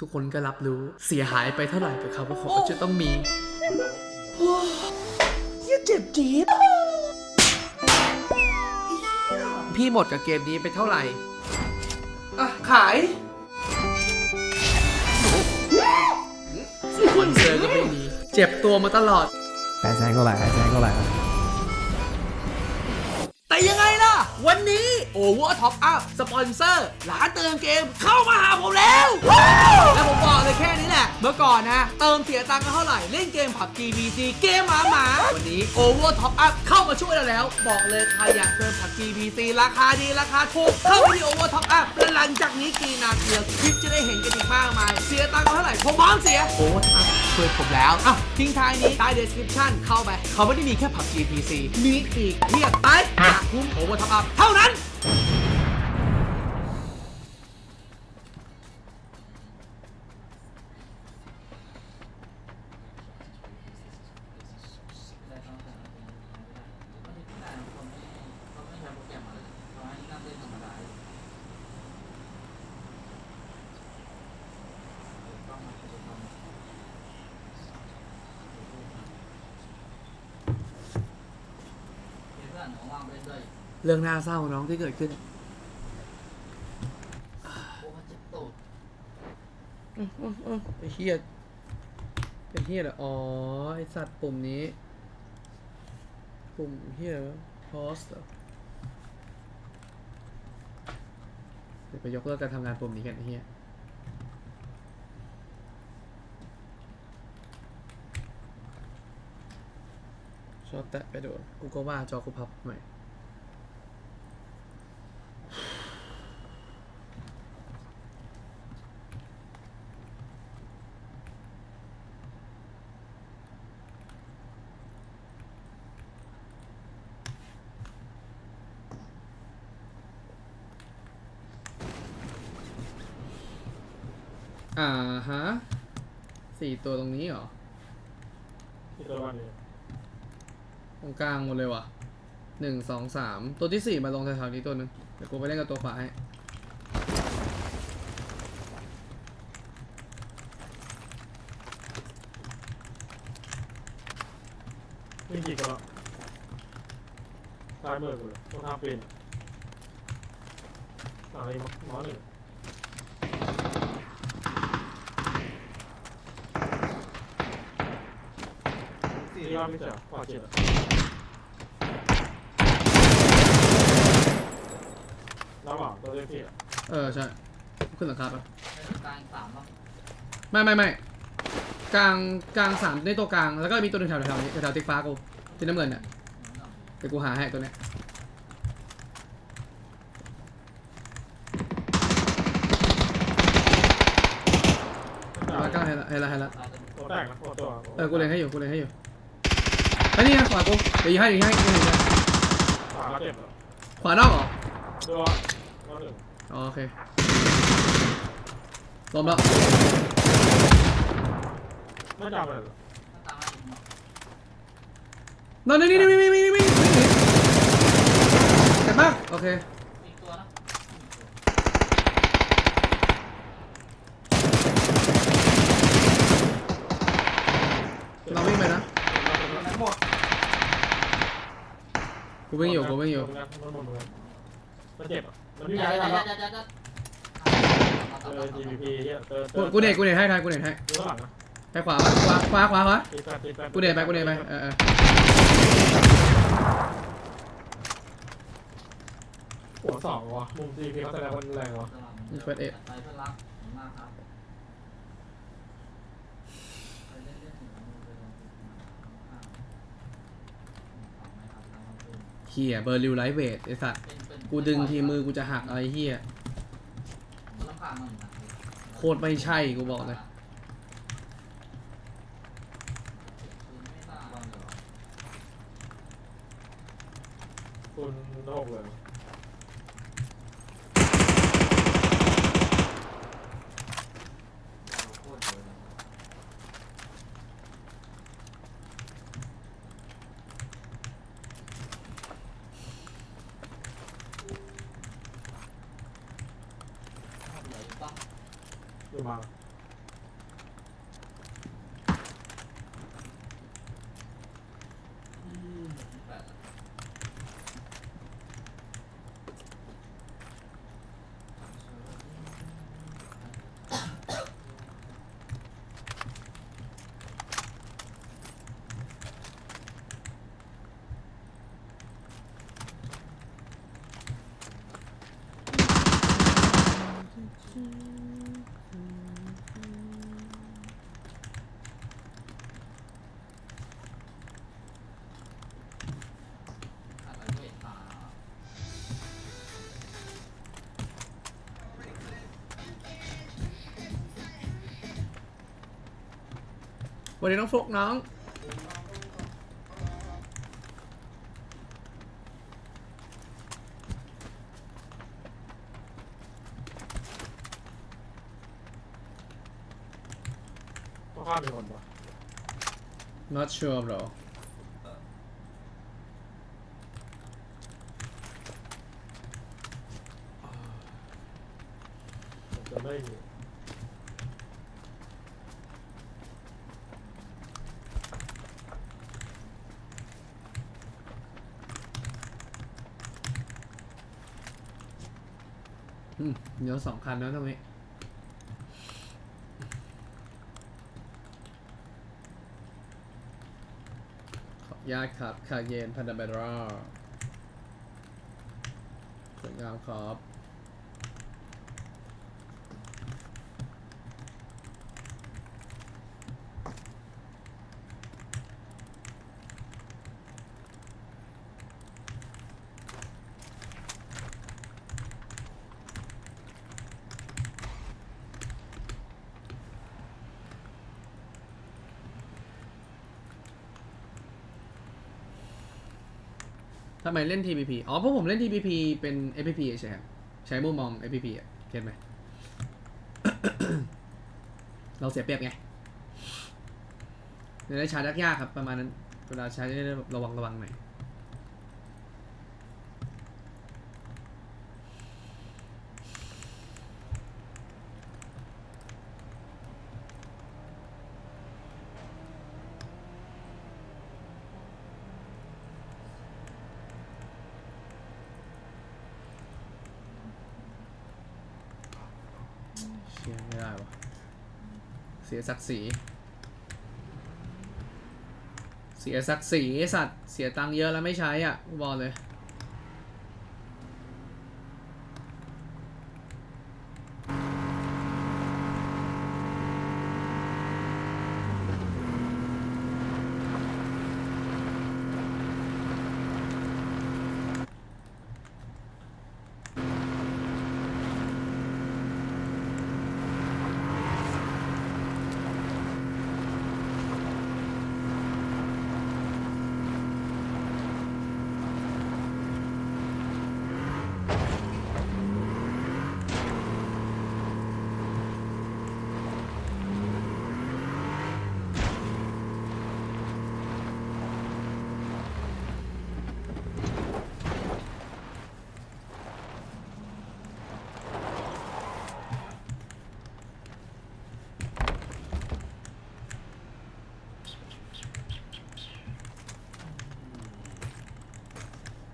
ทุกคนก็รับรู้เสียหายไปเท่าไหร่กับคำว่าของจะต้องมีเฮียเจ็บจี๊ดพี่หมดกับเกมนี้ไปเท่าไหร่อะขายสปอนเซอร์ก็ไม่มี เจ็บตัวมาตลอดแปดแสนก็ไหลแปดแสนก็ไหลแต่ วันนี้ Over Top Up สปอนเซอร์ร้านเติมเกมเข้ามาหาผมแล้วแล้วผมบอกเลยแค่นี้แหละ เมื่อก่อนนะ เติมเสียตังค์กันเท่าไหร่ เล่นเกมผับ GBC เกมหมาหมา วันนี้ Over Top Up เข้ามาช่วยเราแล้ว บอกเลยใครอยากเติมผับ GBC ราคาดีราคาถูกเข้าไปที่ Over Top Up และหลังจากนี้กีนาเกลือคลิปจะได้เห็นกันอีกมากมาย เสียตังค์กันเท่าไหร่ผมพร้อมเสีย Over Top Up ช่วยผมแล้วอะทิ้งท้ายนี้ใต้ description เข้าไป เขาไม่ได้มีแค่ผับ GPC มีอีกเพียบไปอยากคุ้ม Over Top Up เท่านั้น รื่องน่าเศร้าน้องที่เกิดขึ้นไอ้เฮียเป็นเฮียเหรอ อ๋อ ไอสัตว์ปุ่มนี้ ปุ่มเฮียพอสเหรอเดี๋ยวไปยกเลิกการทำงานปุ่มนี้กันไอ้เฮียชอบแตะไปโดนกูก็ว่าจอกูพับใหม่ อ่าฮะสี่ ตัวตรงนี้เหรอที่ตัววันนี้ตรงกลางหมดเลยว่ะหนึ่งสองสามตัวที่สี่มาลงแถวๆนี้ตัวหนึงเดี๋ยวกูไปเล่นกับตัวขวาให้ มีกี่ตัวซ้ายมือกูเลยต้องทำปีนอะไรมอหนึ่งสี่ยอดไม่ใช่เหรอขวาเจ็ดอะระหว่าง ตัวเลขที่อะเออใช่ขึ้นหลังคาปะกลางสามป่ะไม่ไม่ไม่กลางกลางสามในตัวกลางแล้วก็มีตัวหนึงแถวแถวๆนี้แถวๆติ๊กฟ้ากูที่น้ำเงินเนี่ยเดี๋ยวกูหาให้ตัวเนี้ยแล้วก็ให้ละให้ละให้ละ ตัวแตกนะตัวตัวเออกูเล็งให้อยู่กูเล็งให้อยู่ ไอ้นี่ไงขวากูเดี๋ยวยิงให้เดี๋ยวยิงให้กูเห็นแล้วขวาก็เจ็บแล้วขวานอกเหรอตัวตัวหนึ่งอ๋อโอเคล้มแล้วไม่จำเลยเหรอตามมาอีกนอนนี่นี่นี่นี่นี่นี่นี่เจ็บมากโอเค อีกตัวนะ เราวิ่งไปนะ หมด กู วิ่งอยู่กูวิ่งอยู่มันหมดเลยมันเจ็บอะมันวิ่งยัย้ายดทันยัแล้วดยัดยัดยัดเออ GPP เฮียเออกูกูเน็ตกูเน็ตให้ทายกูเน็ตให้ดูหลังนะให้ขวาขวาขวาขวาขวาตีแปดตีแปดกูเน็ตไปกูเน็ตไปเออเออหัวสองวะมุม GP เขาแสดงว่าแรงวะ ไปเพื่อนรักมากครับ เฮียเบอร์ลิวไลท์เวทไอสัตว์กูดึงทีมือกูจะหักอะไรเฮียโคตรไม่ใช่กูบอกเลย วันนี้น้องฟลุกน้องต้องข้ามมีคนปะ not sure bro ผมจะไม่มี อื สองคันนะตรงนี้ ขออนุญาตครับ คาเยนพันดาเบรอสวยงามครับ ทำไมเล่น TPP อ๋อเพราะผมเล่น TPP เป็น A.P.P. ใช่ครับใช้มุมมอง A.P.P. อะเก็ตไหม เราเสียเปรียบไงเดี๋ยวได้ชาร์จยากๆครับ ประมาณนั้นเวลาใช้จะได้ระวังระวังหน่อย ชียไม่ได้วะเสียศักดิ์ศรีเสียศักดิ์ศรีสัตว์เสียตังค์เยอะแล้วไม่ใช้อะกูบอกเลย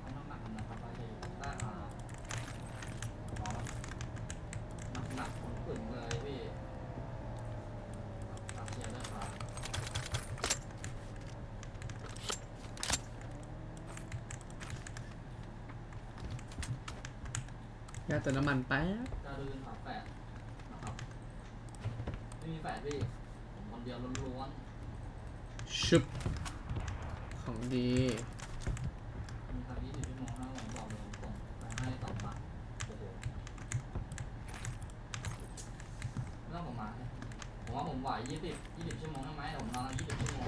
เอาน้ำหนักมันนะครับไปเลยได้มาอ๋อหนักหนักผมปึ่งเลยพี่ครับเชียร์ด้วยครับ แค่เติมน้ำมันแป๊บจะลืนฝาแฝดนะครับ ไม่มีแฝดพี่ผมคนเดียวล้วนชุบของดี ๆมีครับ20ชั่วโมงนะผมบอกเลยผมส่งไปให้สองบาทโอ้โหไม่ต้องผมมาเลยผมว่าผมไหว20 20ชั่วโมงได้ไหมเดี๋ยวผมนอนแล้ว20ชั่วโมง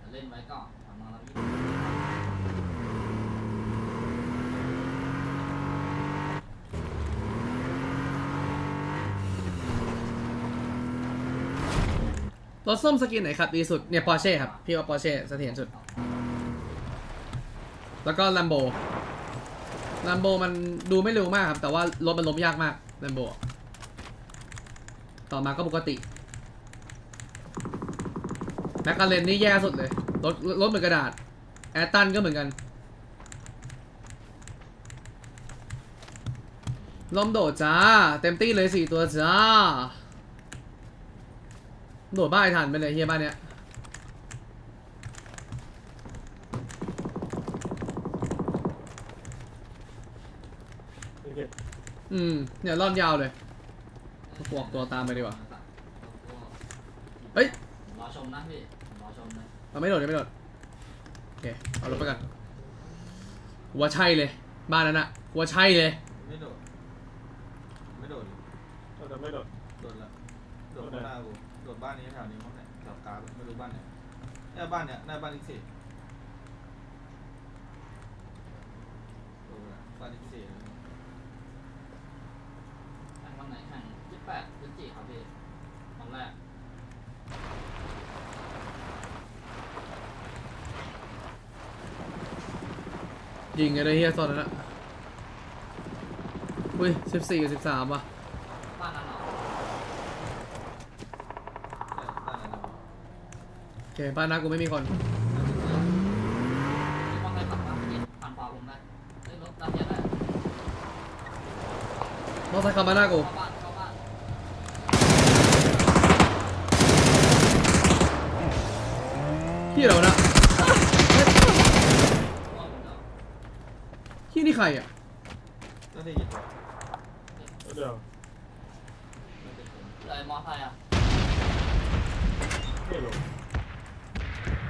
จะเล่นไว้ก่อนผมนอนแล้ว20 รถส้มสกินไหนครับดีสุดเนี่ยปอร์เช่ครับ พี่ว่าปอร์เช่เสถียรสุด แล้วก็ลัมโบลัมโบมันดูไม่เร็วมากครับ แต่ว่ารถมันล้มยากมากลัมโบต่อมาก็ปกติแมคคาเรนนี่แย่สุดเลยรถรถเหมือนกระดาษแอตตันก็เหมือนกันล้มโดดจ้า เต็มตี้เลยสี่ตัวจ้า โดดบ้านไอ้ทันไปเลยเฮียบ้านเนี้ยไม่เก็บอืมเนี่ยร่อนยาวเลยพวกตัวตามไปดีกว่า เฮ้ย รอชมนะพี่ รอชมเลยเราไม่โดดยังไม่โดด โอเค เอารถไปกันกูว่าใช่เลย บ้านนั้นอะกูว่าใช่เลย ไม่โดด ไม่โดดเราจะไม่โดด โดดแล้ว โดดข้างหน้ากูโดด บ้านนี้แถวนี้มั้งเนี่ยแถวกลางไม่รู้บ้านไหนเนี่ยบ้านเนี่ยหน้าบ้านอีกสี่ดูนะบ้านอีกสี่แข่งวันไหนแข่งยี่แปดพฤศจิกครับพี่วันแรกยิงไงได้เฮียตอนนั้นอะอุ้ยสิบสี่กับสิบสามว่ะ บ้านนั้นเหรอ บ้านนั้นนะ โอ เคบ้านน้ากูไม่มีคนมีมองใครขับมาพี่ผ่านขวาผมได้เฮ้ยรถรับเยอะได้มอไซค์ขับมาหน้ากูเข้าบ้านเข้าบ้านที่เรานะว่าผมจะที่นี่ใครอะก็ได้ยินตัวเดี๋ยวเลยมอไซค์อะไม่รู้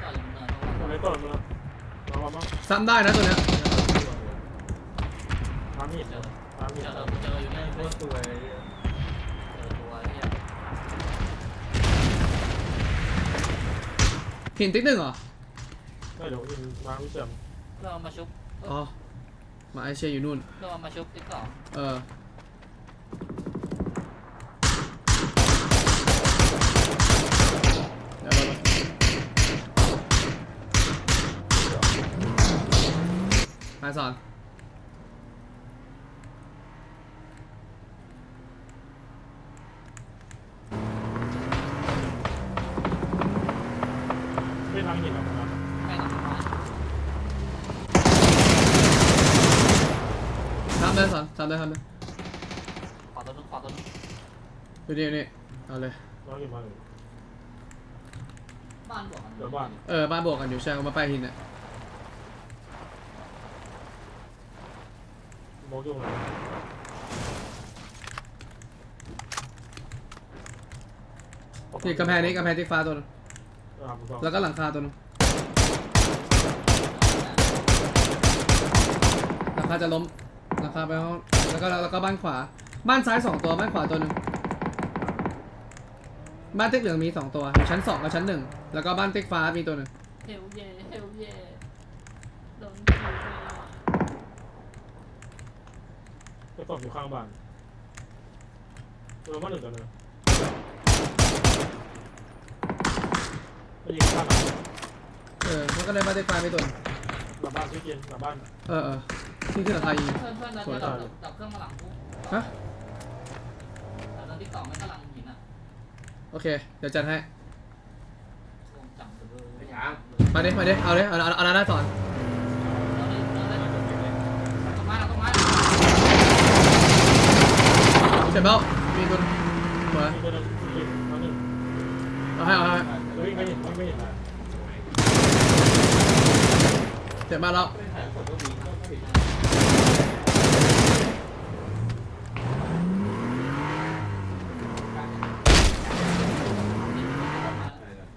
จอดอยู่บนเนิน ตรง ไหนต้นมั้งมาบ้างมั้งซ้ำได้นะตัวเนี้ยน้ำหินเจอน้ำหินเจอเจออยู่เนี่ยโคตรสวยเลย เจอตัวเนี่ยหินติ๊กหนึ่งเหรอ ไม่รู้หินน้ำเสื่อมเริ่มมาชุบอ๋อ มาไอเชียอยู่นู่นเริ่มมาชุบติ๊กต่อเออ มาสอนไม่ทางหินหรอกนะไม่หนักมากทำเลยสอนทำเลยทำเลยขอตัวนึงขอตัวนึงดูนี่นี่เอาเลยน้ำหินมาหนึ่งบ้านบวกกันเดี๋ยวบ้าน เออบ้านบวกกันอยู่ใช่เอามาไปหินอะ โมกยุ่งเลยนี่กำแพงนี้กำแพงติ๊กฟ้าตัวนึงอ่าผมฟังแล้วก็หลังคาตัวนึงหลังคาจะล้มหลังคาไปห้องแล้วก็แล้วก็บ้านขวา บ้านซ้ายสองตัวบ้านขวาตัวหนึ่งบ้านติ๊กเหลืองมีสองตัวอยู่ชั้นสองกับชั้นหนึ่งแล้วก็บ้านติ๊กฟ้ามีตัวหนึ่ง เฮลเย่เฮลเย่โดน ก็ตกอยู่ข้างบ้านตัวบ้านหนึ่งตัวนึงก็ยิงข้างหลังเออแล้วก็เลยบ้านติ๊กฟ้ามีตัวหนึ่งหลังบ้านช่วยกินหลังบ้านเออเออที่ขึ้นหลังคายิง เพื่อนเพื่อนเราจะดับดับเครื่องมาหลังกูฮะ แต่ตอนที่ต่อไม่กำลังหินอะโอเค เดี๋ยวจัดให้โอ้จังเลยไม่ช้าง มาดิมาดิเอาดิเอาเอาเอาหน้าสอน เราเลยเราเลยต้นไม้เราต้นไม้ เส ร็จแล้วมีตัวหนึ่งหัวเอาให้เอาให้วิ่งไม่เห็นวิ่งไม่เห็นเสร็จบ้าแล้วคนก็มีก็ผิด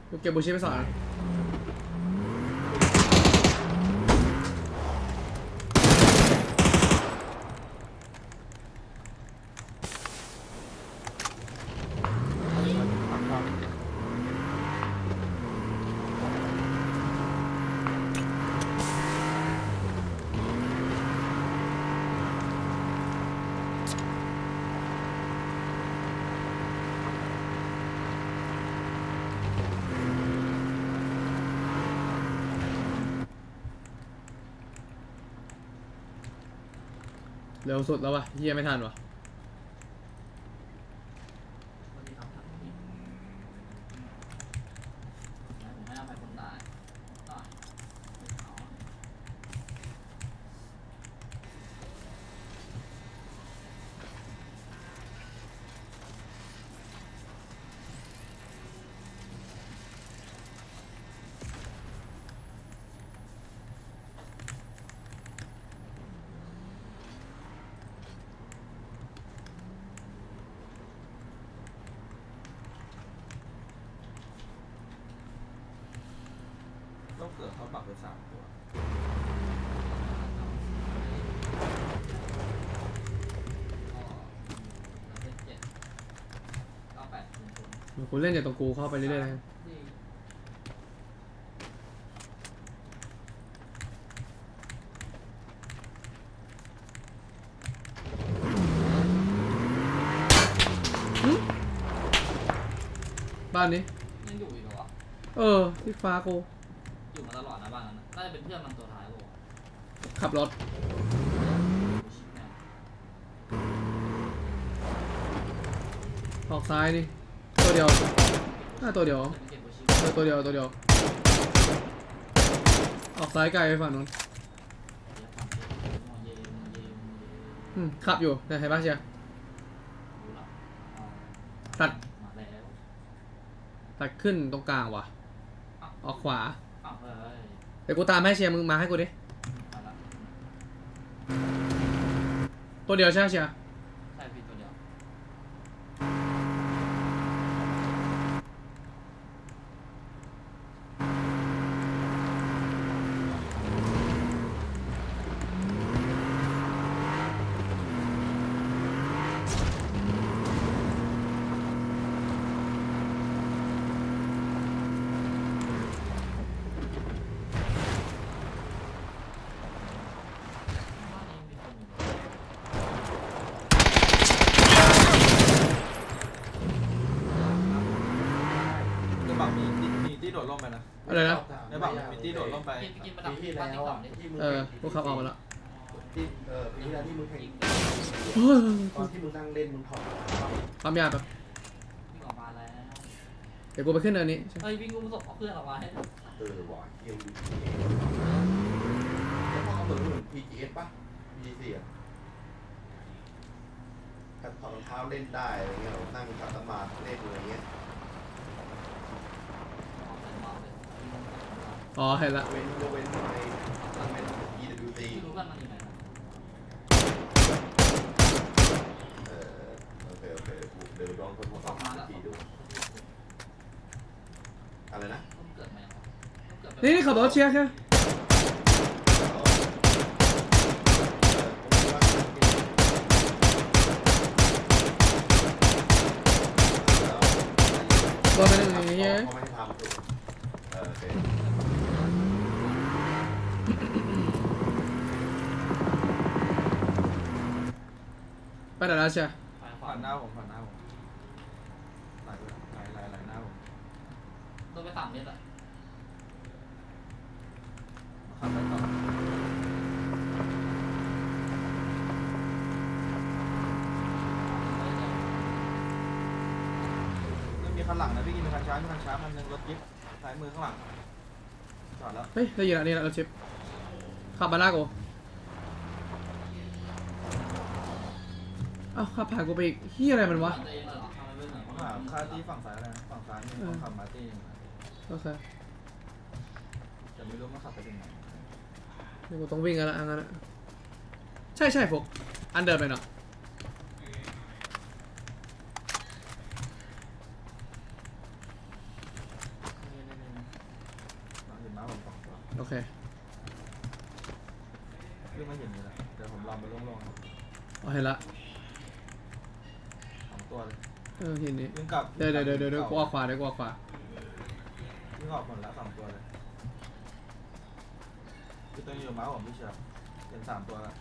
กูเก็บบูชิไปสอน ทางข้าง เร็วสุดแล้ววะเฮียไม่ทันวะ ผมไม่เอาไปคนตายต่อยไม่เอา ต้องเกิดเขาปรับไปสามตัวก็เราเป็นเจ็ดเก้าแปดศูนย์ศูนย์กูเล่นจากตรงกูเข้าไปเรื่อยๆนะดีบ้านนี้ยังอยู่อีกเหรอวะเออที่ฟ้ากู เป็นเพื่อนมันตัวท้ายโว้ขับรถชิบแม่งออกซ้ายนี่ตัวเดียวน่าตัวเดียวจะไปเก็บโบชิเออตัวเดียว ตัวเดียว ออกซ้ายไกลไปฝั่งนู้นเดี๋ยวฟังเสียงโมเยโมเยโมเยอืมขับอยู่แต่เห็นปะเชียร์รู้ละอ๋อตัดมาแล้วตัดขึ้นตรงกลางว่ะ ออกขวาอ้าวเฮ้ยเดี๋ยวกูตามให้เชียร์มึงมาให้กูดิ ตัวเดียวใช่ไหมเชียร์ ใช่พี่ตัวเดียว บ้านนี้มีคนอยู่ ในบังมีมีมีที่โดดร่มไปนะ อะไรนะ ในบังมีที่โดดร่มไป กินไปกินประดับปีที่บ้านแล้ติ๊กวต็ออะกดิที่มึงเออพวกขับออกมาแล้วที่เออปีที่แล้วที่มึงแข่งเฮ้ยตอนที่มึงนั่งเล่นมึงถอดความยากแบบวิ่งออกมาแล้วเดี๋ยวกูไปขึ้นเนินนี้เฮ้ยวิ่งอุ้มศพเอาเพื่อนออกมาให้เออว่ะเกมแล้วพ่อเขาเหมือนเหมือน PGS ป่ะ PGC อะถ้าถอดรองเท้าเล่นได้อะไรเงี้ยเรานั่งขัดสมาธิเล่นอะไรเงี้ย ออกเป็นเมาส์เลย อ๋อเห็นละเว้นยกเว้นในมันเป็น EWC ที่รู้กันมันอยู่ไหนนะเออโอเคโอเคกูเดี๋ยวลองคนมาอสอองกมาแล้วทีดูอะไรนะต้องเกิดไหมครับต้องเกิดนี่นี่ขับรถเชียร์แค่โดนไปหนึ่งอย่างเงี้ย เขาไม่ให้ทำถูกเออโอเค ไปไหนแล้วเชียร์ไปขวาผ่านหน้าผมผ่านหน้าผมไหลไหลไหลไหลหน้าผมโดนไปสามเมตรอะขับไปต่อไม่มีคันหลังนะพี่กินมีคันช้ามีคันช้าคันหนึ่งรถจิ๊บซ้ายมือข้างหลังจอดแล้ว เฮ้ยได้ยินแล้วนี่แหละรถชิป ขับมาหน้ากูเอ้าขับผ่านกูไปอีกเฮียอะไรมันวะตัวเองเหรอทำไมไม่เหมือนผมหาค่าที่ฝั่งซ้ายนะฝั่งซ้ายมีคนขับมาร์ตี้โอเคแต่ไม่รู้มันขับไปถึงไหนเดี๋ยวกูต้องวิ่งกันละอันนั้นอะใช่ใช่พวกอันเดิมไปเนาะมาเห็นม้าผมสองตัวโอเค เรื่องไม่เห็นเลยนะเดี๋ยวผมลองไปโล่งๆครับเอาเห็นละสองตัวเลยเออเห็นนี่ยิงกลับเดี๋ยวเดี๋ยวเดี๋ยวเดี๋ยวเดี๋ยวกูออกขวาเดี๋ยวกูออกขวายิงออกหมดแล้วสองตัวเลยคือตัวนี้อยู่ม้าผมพี่เชียวเป็นสามตัวแล้ว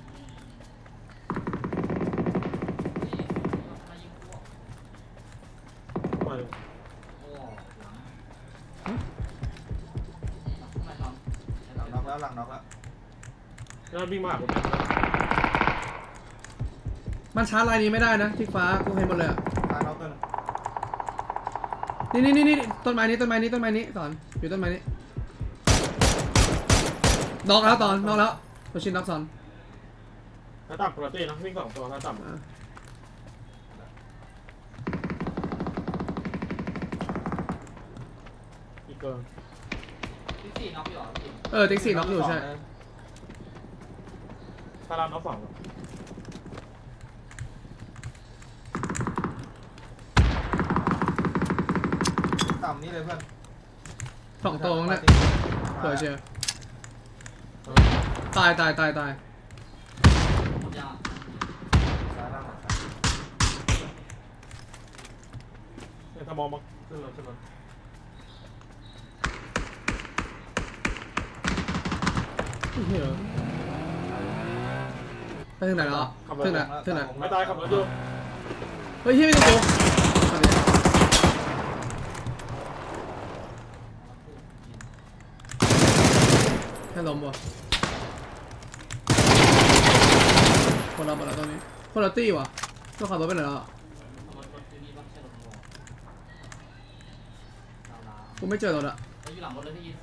แล้ววิ่งมาหาผมมันชาร์จลายนี้ไม่ได้นะที่ฟ้ากูเห็นหมดเลยอะตายน็อกตัวหนึงนี่นี่นี่นี่ต้นไม้นี้ต้นไม้นี้ต้นไม้นี้สอนอยู่ต้นไม้นี้น็อกแล้วตอนน็อกแล้วโรชินน็อกสอนถ้าต่ำปกตินะวิ่งสองตัวถ้าต่ำอะอีกเกิน ที่สี่น็อกอยู่เหรอพี่เออติ๊กซี่น็อกอยู่ใช่เลย ถ้าเราน็อกสองต่ำนี่เลยเพื่อนสองตัวนั่นแหละสวยเชียวตายตายตายตายหมดยังอะซ้ายล่างหลังซ้ายเนี่ยถ้ามองมาขึ้นรถขึ้นรถเหี้ย ไปถึงไหนแล้วอะถึงไหนถึงไหนไม่ตายขับรถอยู่เฮ้ยเฮียไม่ต้องโกงแค่ล้มวะคนเราหมดแล้วตอนนี้คนละตี้วะต้องขับรถไปไหนแล้วอะรถรถที่นี่ต้องใช่รถโง่ดาวลากูไม่เจอรถอะ ไปอยู่หลังรถเลยพี่ยิน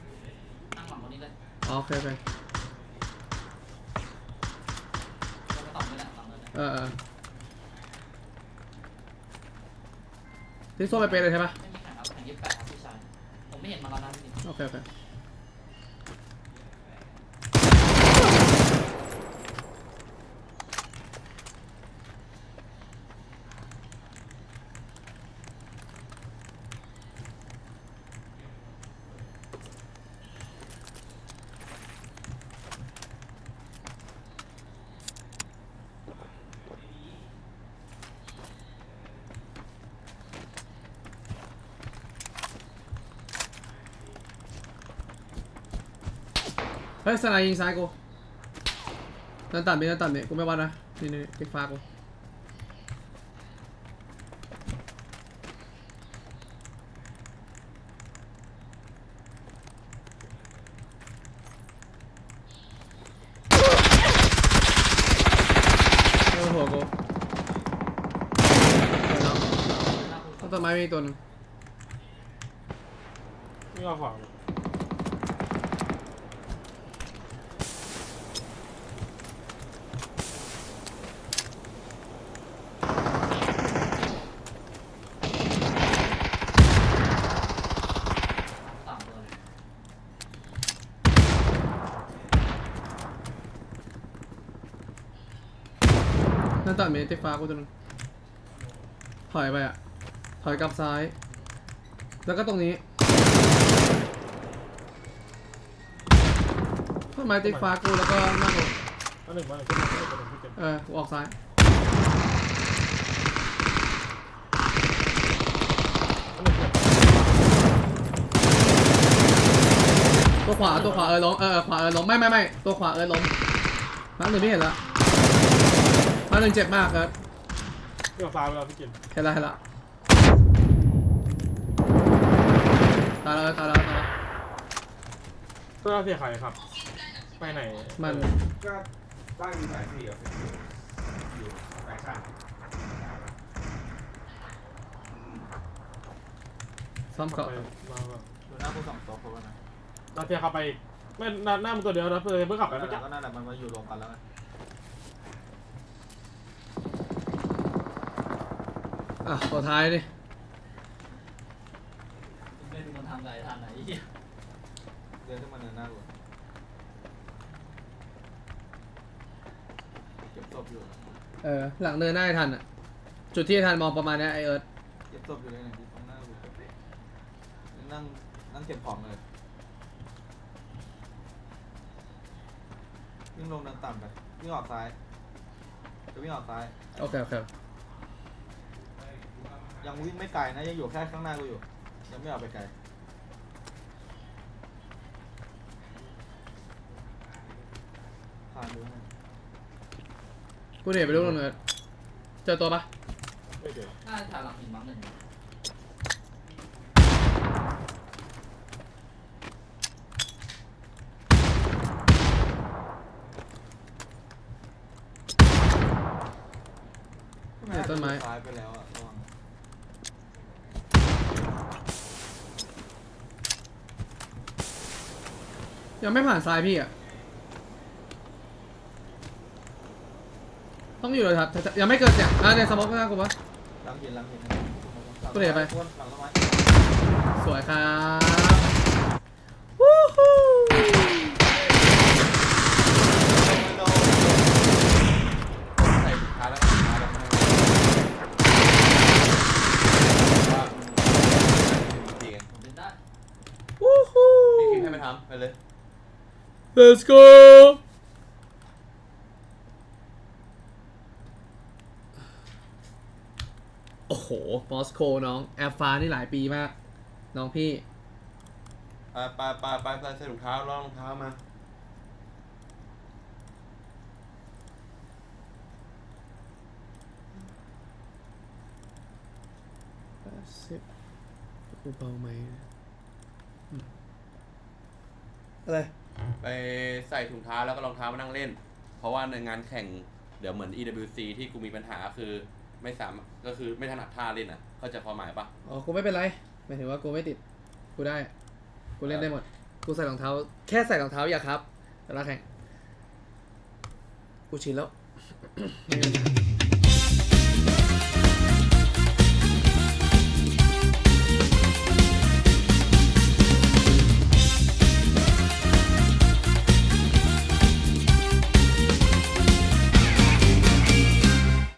นั่งหลังรถนี้เลย อ๋อโอเคโอเค เลยเออเออที่โซ่ไปเป็นเลยใช่ปะไม่มีแข่งครับแข่งยี่สิบแปดครับพี่ชาย ผมไม่เห็นมาก่อนนะพี่ยินโอเคโอเค ฮ้ยสไนด์ยิงซ้ายกูนั่นตัดไปนั่นตัดเนี่ยกูไม่วัดนะนี่นี่ติ๊กฟ้ากูโอ้โหกูต้นไม้มีตัวนึงนี่เอาฝั่ง สามตัวเลย นั่น ตัดมีติ๊กฟ้ากูตัวหนึงถอยไปอะ ถอยกลับซ้าย แล้วก็ตรงนี้ต้นไม้ติ๊กฟ้ากูแล้วก็หน้ากูอันหนึ่งมาหนึ่งขึ้นมาขึ้นมาขึ้นมาขึ้นมาเออกูออกซ้ายอันหนึ่งขึ้นตัวขวาตัวขวาเออล้มเออเออขวาเออล้มไม่ไม่ไม่ตัวขวาเออล้มมาหนึ่งไม่เห็นละมา หนึ่งเจ็บมากครับเรื่องซ้ายไปแล้วพี่กินเห็นละเห็นละตายแล้วตายแล้วตายแล้วเพื่อเสียใครครับ ไปไหนมัน ก็บ้านมีสายสี่อะอยู่แฟชั่นซ้ำเกาะไปมาแบบดูหน้าผู้สองตัวคนนะเราเทียขับไปอีกไม่หน้าหน้ามันตัวเดียวนะเพื่อเพื่อขับไปแล้วเมื่อกี้ก็นั่นแหละมันมาอยู่รวมกันแล้วไง อะตัวท้ายดิไม่เป็นคนทำใจทันไหนไอ้เหี้ยเดินขึ้นมาเนินหน้ากูเก็บศพอยู่เออหลังเนินหน้าให้ทันอะ จุดที่ให้ทันมองประมาณเนี้ยไอเอิร์ธเก็บศพอยู่เลยเนี่ยที่ตรงหน้ากูนั่งนั่งเก็บของเลยวิ่งลงเดินต่ำไปวิ่งออกซ้ายจะวิ่งออกซ้าย โอเคโอเค ยังวิ่งไม่ไกลนะยังอยู่แค่ข้างหน้ากูอยู่ ยังไม่ออกไปไกลผ่านดูนะกูเดี๋ยวไปดูตรงเนินเจอตัวปะไม่เจอน่าจะถ่ายหลังหินมั้งหนึ่งเดี๋ยวต้นไม้ซ้ายไปแล้วอะระวัง ยังไม่ผ่านซ้ายพี่อะ ต้องอยู่เลยครับแต่ยังไม่เกิดเนี่ยอะเนี่ยสมองข้างหน้ากูปะหลังหินหลังหินกูเดี๋ยวไปหลังต้นไม้สวยครับวู้ฮู้ ใส่ถุงเท้าแล้วถุงเท้าแล้วว่าตีกัน ผมเป็นได้ วู้ฮู้ พี่คิมให้มันทำไปเลย let's go โอ้โหโหมอสโกน้องแอฟฟ้านี่หลายปีมาก น้องพี่ ไปไปไปไปไปใส่ถุงเท้าลองรองเท้ามาสิบกูเบาไหมอืมอะไร ไปใส่ถุงเท้าแล้วก็รองเท้ามานั่งเล่น เพราะว่าในงานแข่งเดี๋ยวเหมือน EWC ที่กูมีปัญหาคือไม่สามารถก็คือไม่ถนัดท่าเล่นอะเข้าใจความหมายปะอ๋อ กูไม่เป็นไรหมายถึงว่ากูไม่ติด กูได้ กูเล่นได้หมด กูใส่รองเท้า แค่ใส่รองเท้าอย่าครับแต่ละแข่ง กูชินแล้วไม่มีปัญหา